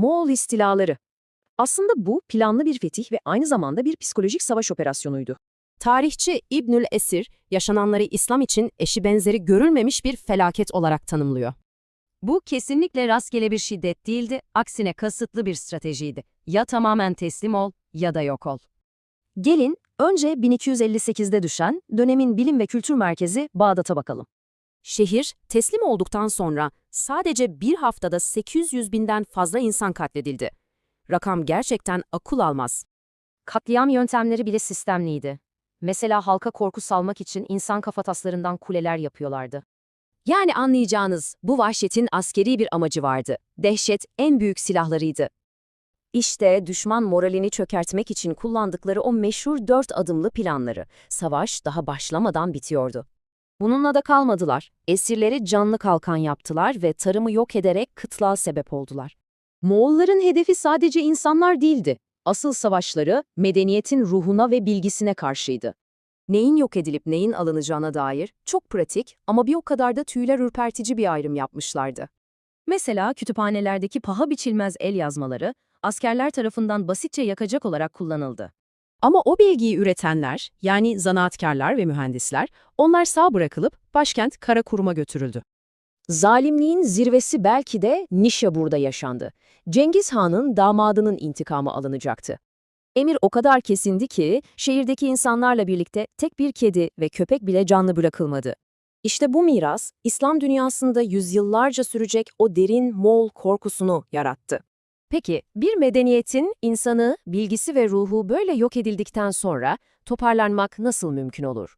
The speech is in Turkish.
Moğol istilaları. Aslında bu planlı bir fetih ve aynı zamanda bir psikolojik savaş operasyonuydu. Tarihçi İbnül Esir, yaşananları İslam için eşi benzeri görülmemiş bir felaket olarak tanımlıyor. Bu kesinlikle rastgele bir şiddet değildi, aksine kasıtlı bir stratejiydi. Ya tamamen teslim ol ya da yok ol. Gelin önce 1258'de düşen dönemin bilim ve kültür merkezi Bağdat'a bakalım. Şehir, teslim olduktan sonra sadece bir haftada 800 binden fazla insan katledildi. Rakam gerçekten akıl almaz. Katliam yöntemleri bile sistemliydi. Mesela halka korku salmak için insan kafataslarından kuleler yapıyorlardı. Yani anlayacağınız bu vahşetin askeri bir amacı vardı. Dehşet en büyük silahlarıydı. İşte düşman moralini çökertmek için kullandıkları o meşhur dört adımlı planları. Savaş daha başlamadan bitiyordu. Bununla da kalmadılar. Esirleri canlı kalkan yaptılar ve tarımı yok ederek kıtlığa sebep oldular. Moğolların hedefi sadece insanlar değildi. Asıl savaşları medeniyetin ruhuna ve bilgisine karşıydı. Neyin yok edilip neyin alınacağına dair çok pratik ama bir o kadar da tüyler ürpertici bir ayrım yapmışlardı. Mesela kütüphanelerdeki paha biçilmez el yazmaları, askerler tarafından basitçe yakacak olarak kullanıldı. Ama o bilgiyi üretenler, yani zanaatkarlar ve mühendisler, onlar sağ bırakılıp başkent Karakurum'a götürüldü. Zalimliğin zirvesi belki de Nişabur'da yaşandı. Cengiz Han'ın damadının intikamı alınacaktı. Emir o kadar kesindi ki şehirdeki insanlarla birlikte tek bir kedi ve köpek bile canlı bırakılmadı. İşte bu miras İslam dünyasında yüzyıllarca sürecek o derin Moğol korkusunu yarattı. Peki bir medeniyetin insanı, bilgisi ve ruhu böyle yok edildikten sonra toparlanmak nasıl mümkün olur?